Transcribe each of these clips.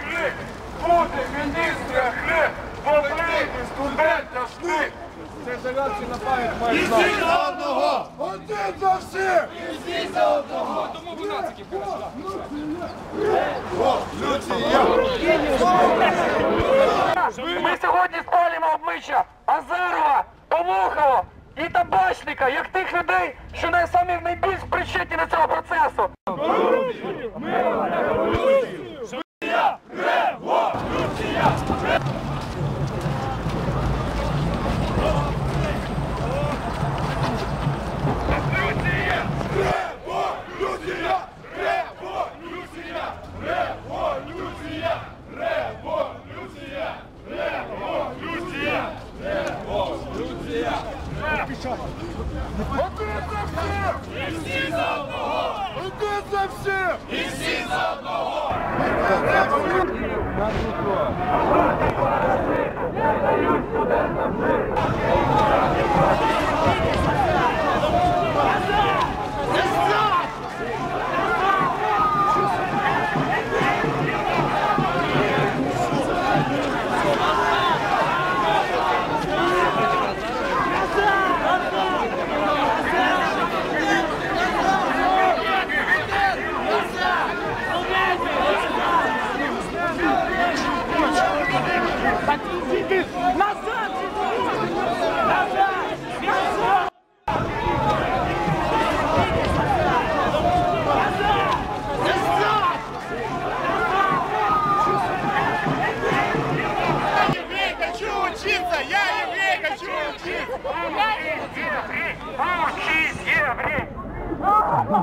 крик, бути міністра хліб, побрити студента шли. Це загад всі на пам'ять мають знати. За одного! Один за всіх! Ми сьогодні спалимо обличчя Азарова, Полухова і табачника, як тих людей, що най- самі найбільш причетні до цього процесу. Революція! Один за всіх! І всі за одного! Один за всіх! І всі за одного! еврей, Люди,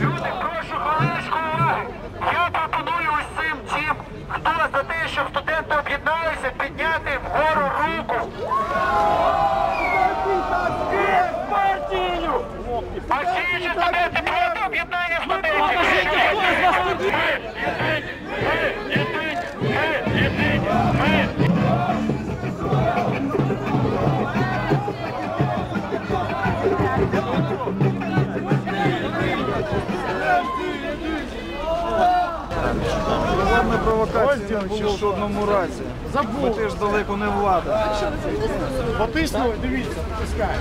люди, прошу хвилиночку уваги. Я пропоную усім тим, хто за те, щоб студенти об'єдналися, підняти вгору руку. Партію! А студенти проти об'єднання студентів. Жодної провокації не було в жодному разі. Бо ти ж далеко не влада. Потиснули, дивіться, потискають.